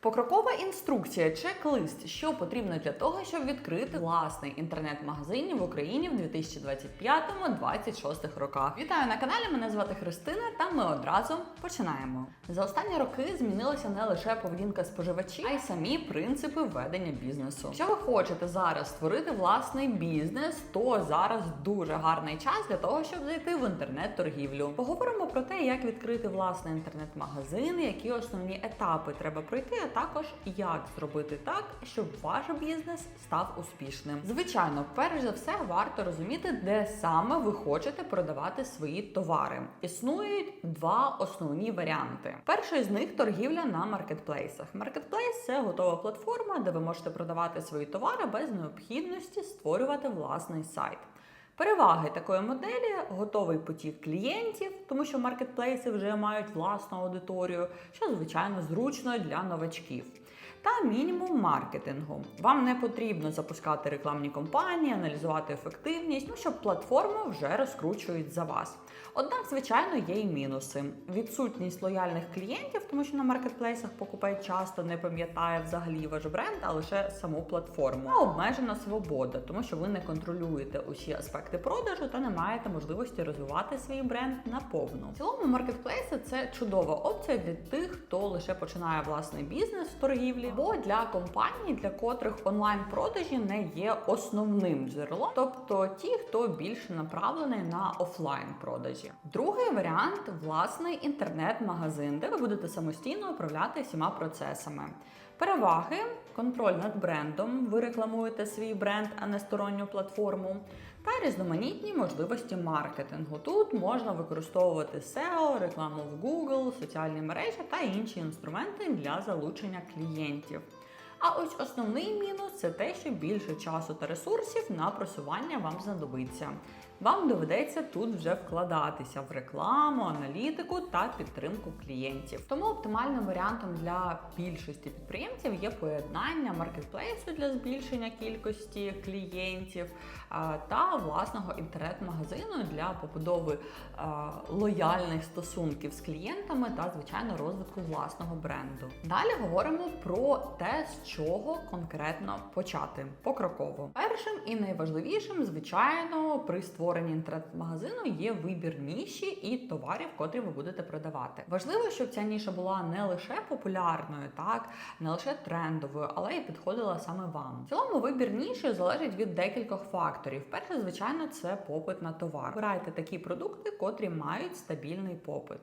Покрокова інструкція, чек-лист, що потрібно для того, щоб відкрити власний інтернет-магазин в Україні в 2025-2026 роках. Вітаю на каналі. Мене звати Христина, та ми одразу починаємо. За останні роки змінилася не лише поведінка споживачів, а й самі принципи ведення бізнесу. Якщо ви хочете зараз створити власний бізнес, то зараз дуже гарний час для того, щоб зайти в інтернет-торгівлю. Поговоримо про те, як відкрити власний інтернет-магазин, які основні етапи треба пройти, також як зробити так, щоб ваш бізнес став успішним. Звичайно, перш за все варто розуміти, де саме ви хочете продавати свої товари. Існують два основні варіанти. Перший з них торгівля на маркетплейсах. Маркетплейс це готова платформа, де ви можете продавати свої товари без необхідності створювати власний сайт. Переваги такої моделі готовий потік клієнтів, тому що маркетплейси вже мають власну аудиторію, що звичайно зручно для новачків. Та мінімум маркетингу. Вам не потрібно запускати рекламні кампанії, аналізувати ефективність, ну щоб платформу вже розкручують за вас. Однак, звичайно, є і мінуси: відсутність лояльних клієнтів, тому що на маркетплейсах покупець часто не пам'ятає взагалі ваш бренд, а лише саму платформу. А обмежена свобода, тому що ви не контролюєте усі аспекти продажу та не маєте можливості розвивати свій бренд наповну. В цілому маркетплейси це чудова опція для тих, хто лише починає власний бізнес в торгівлі, або для компаній, для котрих онлайн-продажі не є основним джерелом, тобто ті, хто більше направлений на офлайн продажі. Другий варіант власний інтернет-магазин, де ви будете самостійно управляти всіма процесами. Переваги контроль над брендом. Ви рекламуєте свій бренд, а не сторонню платформу. Та різноманітні можливості маркетингу. Тут можна використовувати SEO, рекламу в Google, соціальні мережі та інші інструменти для залучення клієнтів. А ось основний мінус це те, що більше часу та ресурсів на просування вам знадобиться. Вам доведеться тут вже вкладатися в рекламу, аналітику та підтримку клієнтів. Тому оптимальним варіантом для більшості підприємців є поєднання маркетплейсу для збільшення кількості клієнтів та власного інтернет-магазину для побудови лояльних стосунків з клієнтами та, звичайно, розвитку власного бренду. Далі говоримо про те, з чого конкретно почати покроково. Першим і найважливішим, звичайно, при створенні інтернет-магазину є вибір ніші і товарів, котрі ви будете продавати. Важливо, щоб ця ніша була не лише популярною, так не лише трендовою, але й підходила саме вам. В цілому вибір ніші залежить від декількох факторів. Перше, звичайно, це попит на товар. Вибирайте такі продукти, котрі мають стабільний попит.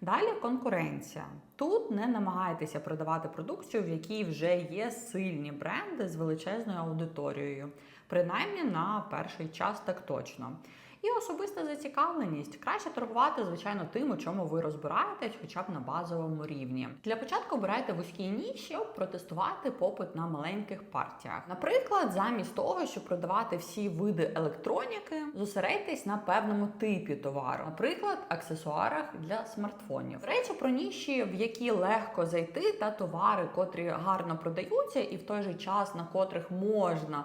Далі конкуренція. Тут не намагайтеся продавати продукцію, в якій вже є сильні бренди з величезною аудиторією, принаймні на перший час так точно. І особиста зацікавленість. Краще торгувати, звичайно, тим, у чому ви розбираєтесь, хоча б на базовому рівні. Для початку обирайте вузькі ніші, щоб протестувати попит на маленьких партіях. Наприклад, замість того, щоб продавати всі види електроніки, зосередьтесь на певному типі товару, наприклад, аксесуарах для смартфонів. Речі про ніші, в які легко зайти, та товари, котрі гарно продаються, і в той же час на котрих можна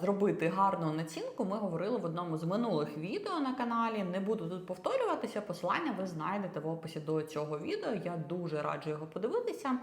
зробити гарну націнку, ми говорили в одному з минулих відео на каналі. Не буду тут повторюватися. Посилання ви знайдете в описі до цього відео. Я дуже раджу його подивитися.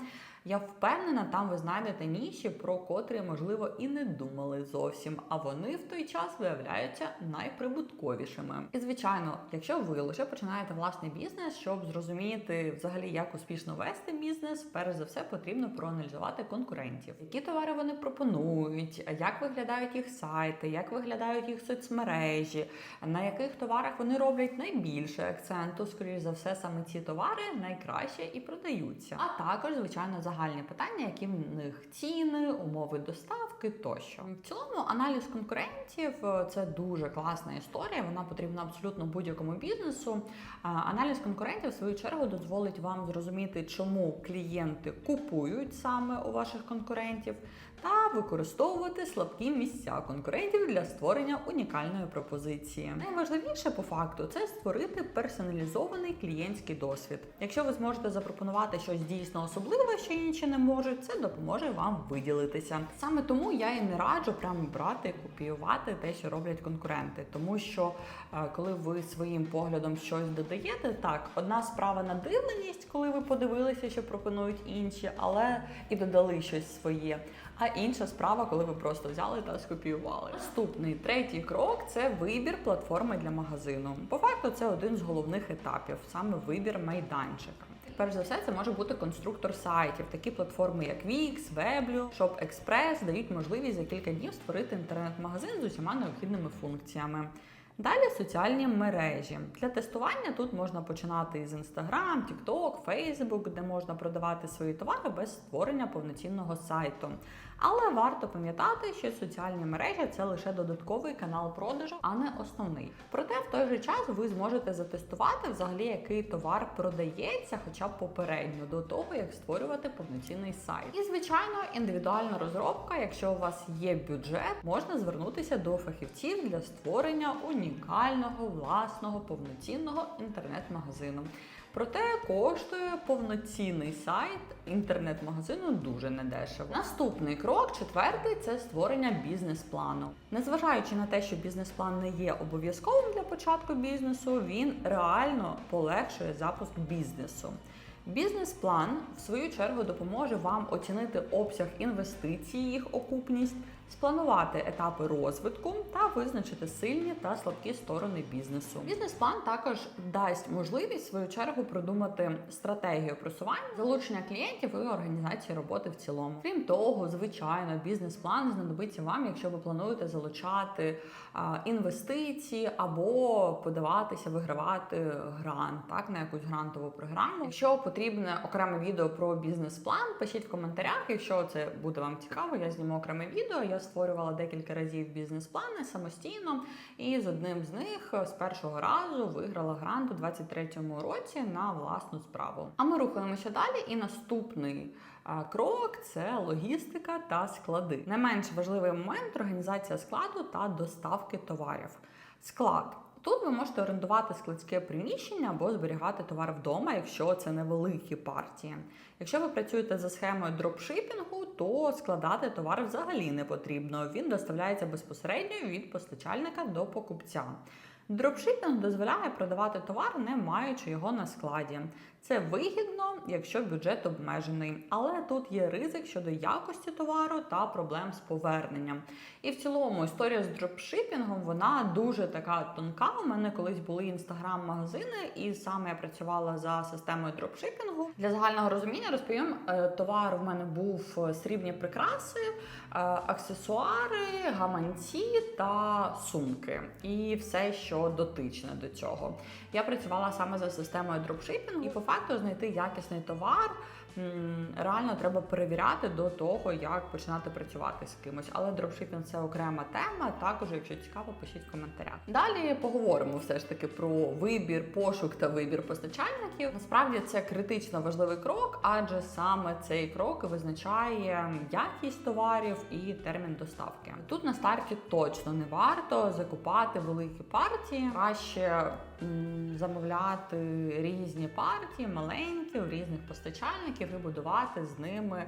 Я впевнена, там ви знайдете ніші, про котрі, можливо, і не думали зовсім, а вони в той час виявляються найприбутковішими. І звичайно, якщо ви лише починаєте власний бізнес, щоб зрозуміти взагалі, як успішно вести бізнес, перш за все потрібно проаналізувати конкурентів, які товари вони пропонують, як виглядають їх сайти, як виглядають їх соцмережі, на яких товарах вони роблять найбільше акценту. Скоріше за все, саме ці товари найкраще і продаються. А також, звичайно, загальні питання, які в них ціни, умови доставки тощо. В цілому аналіз конкурентів е, це дуже класна історія. Вона потрібна абсолютно будь-якому бізнесу. Аналіз конкурентів, в свою чергу, дозволить вам зрозуміти, чому клієнти купують саме у ваших конкурентів, та використовувати слабкі місця конкурентів для створення унікальної пропозиції. Найважливіше по факту це створити персоналізований клієнтський досвід. Якщо ви зможете запропонувати щось дійсно особливе, що інші не можуть, це допоможе вам виділитися. Саме тому я і не раджу прямо брати копіювати те, що роблять конкуренти, тому що е, коли ви своїм поглядом щось додаєте, так одна справа надивленість, коли ви подивилися, що пропонують інші, але і додали щось своє. А інша справа, коли ви просто взяли та скопіювали. Наступний третій крок це вибір платформи для магазину. По факту, це один з головних етапів, саме вибір майданчика. Перш за все, це може бути конструктор сайтів. Такі платформи, як Wix, Weblio, ShopExpress дають можливість за кілька днів створити інтернет-магазин з усіма необхідними функціями. Далі соціальні мережі. Для тестування тут можна починати із Instagram, TikTok, Facebook, де можна продавати свої товари без створення повноцінного сайту. Але варто пам'ятати, що соціальні мережі це лише додатковий канал продажу, а не основний. Проте в той же час ви зможете затестувати взагалі, який товар продається, хоча б попередньо до того, як створювати повноцінний сайт. І звичайно, індивідуальна розробка. Якщо у вас є бюджет, можна звернутися до фахівців для створення унікального власного повноцінного інтернет-магазину. Проте коштує повноцінний сайт інтернет-магазину дуже недешево. Наступний крок, четвертий, це створення бізнес-плану. Незважаючи на те, що бізнес-план не є обов'язковим для початку бізнесу, він реально полегшує запуск бізнесу. Бізнес-план, в свою чергу, допоможе вам оцінити обсяг інвестицій, їх окупність, спланувати етапи розвитку та визначити сильні та слабкі сторони бізнесу. Бізнес-план також дасть можливість в свою чергу продумати стратегію просування, залучення клієнтів і організації роботи в цілому. Крім того, звичайно, бізнес-план знадобиться вам, якщо ви плануєте залучати інвестиції або подаватися, вигравати грант, так на якусь грантову програму. Якщо потрібне окреме відео про бізнес-план, пишіть в коментарях. Якщо це буде вам цікаво, я зніму окреме відео. Я створювала декілька разів бізнес-плани самостійно, і з одним з них з першого разу виграла грант у 23-му році на власну справу. А ми рухаємося далі. І наступний крок це логістика та склади. Не менш важливий момент організація складу та доставки товарів. Склад. Тут ви можете орендувати складське приміщення або зберігати товар вдома, якщо це невеликі партії. Якщо ви працюєте за схемою дропшипінгу, то складати товар взагалі не потрібно. Він доставляється безпосередньо від постачальника до покупця. Дропшипінг дозволяє продавати товар, не маючи його на складі. Це вигідно, якщо бюджет обмежений, але тут є ризик щодо якості товару та проблем з поверненням. І в цілому історія з дропшипінгом вона дуже така тонка. У мене колись були інстаграм-магазини, і саме я працювала за системою дропшипінгу. Для загального розуміння розповім, е, товар в мене був е, срібні прикраси, е, аксесуари, гаманці та сумки. І все, що дотичне до цього. Я працювала саме за системою дропшипінгу, і по факту знайти якісний товар. Реально треба перевіряти до того, як починати працювати з кимось. Але дропшипінг це окрема тема. Також, якщо цікаво, пишіть в коментарях. Далі поговоримо все ж таки про вибір, пошук та вибір постачальників. Насправді це критично важливий крок, адже саме цей крок визначає якість товарів і термін доставки. Тут на старті точно не варто закупати великі партії. Краще замовляти різні партії, маленькі у різних постачальників і будувати з ними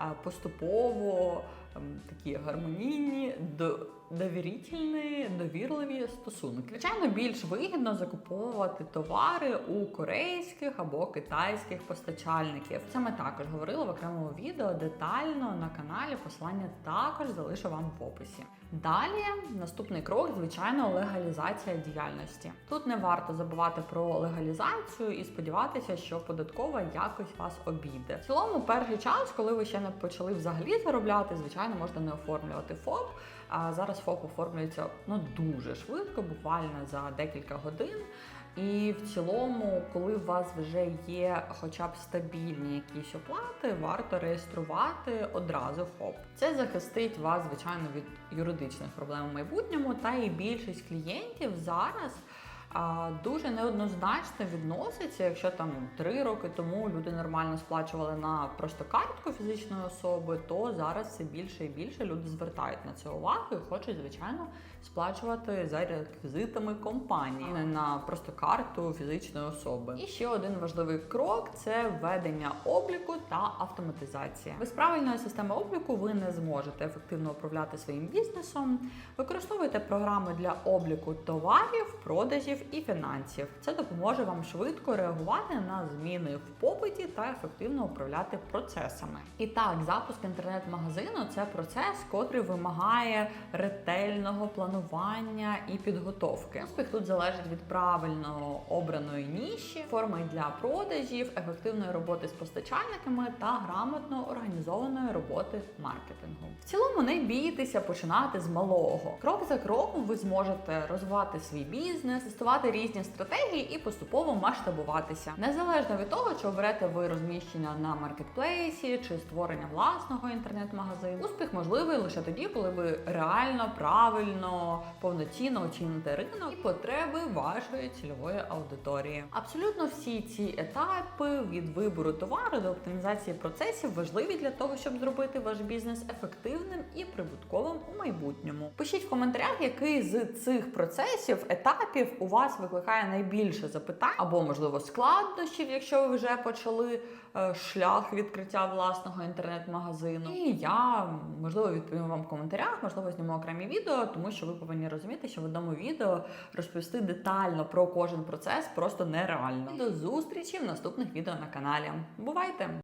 е, поступово ем, такі гармонійні, довірительні, довірливі стосунки. Звичайно, більш вигідно закуповувати товари у корейських або китайських постачальників. Це ми також говорили в окремому відео детально на каналі. Посилання також залишу вам в описі. Далі наступний крок, звичайно, легалізація діяльності. Тут не варто забувати про легалізацію і сподіватися, що податкова якось вас обійде. В цілому, перший час, коли ви ще не почали взагалі заробляти, звичайно, можна не оформлювати ФОП. А зараз ФОП оформлюється ну дуже швидко, буквально за декілька годин. І в цілому, коли у вас вже є хоча б стабільні якісь оплати, варто реєструвати одразу ФОП. Це захистить вас, звичайно, від юридичних проблем в майбутньому. Та і більшість клієнтів зараз дуже неоднозначно відноситься, якщо там три роки тому люди нормально сплачували на просто картку фізичної особи, то зараз все більше і більше люди звертають на це увагу і хочуть, звичайно, сплачувати за реквізитами компанії, не на просто карту фізичної особи. І ще один важливий крок це введення обліку та автоматизація. Без правильної системи обліку ви не зможете ефективно управляти своїм бізнесом. Використовуйте програми для обліку товарів, продажів і фінансів. Це допоможе вам швидко реагувати на зміни в попиті та ефективно управляти процесами. І так, запуск інтернет-магазину це процес, котрий вимагає ретельного планування і підготовки. Успіх тут залежить від правильно обраної ніші, форми для продажів, ефективної роботи з постачальниками та грамотно організованої роботи маркетингу. В цілому не бійтеся починати з малого. Крок за кроком ви зможете розвивати свій бізнес, тестувати різні стратегії і поступово масштабуватися. Незалежно від того, чи оберете ви розміщення на маркетплейсі чи створення власного інтернет-магазину. Успіх можливий лише тоді, коли ви реально правильно, повноцінно оціните ринок і потреби вашої цільової аудиторії. Абсолютно всі ці етапи від вибору товару до оптимізації процесів важливі для того, щоб зробити ваш бізнес ефективним і прибутковим у майбутньому. Пишіть в коментарях, який з цих процесів, етапів у вас викликає найбільше запитань або, можливо, складнощів, якщо ви вже почали е, шлях відкриття власного інтернет-магазину. І я можливо відповім вам в коментарях, можливо, зніму окремі відео, тому що ви повинні розуміти, що в одному відео розповісти детально про кожен процес просто нереально. До зустрічі в наступних відео на каналі. Бувайте!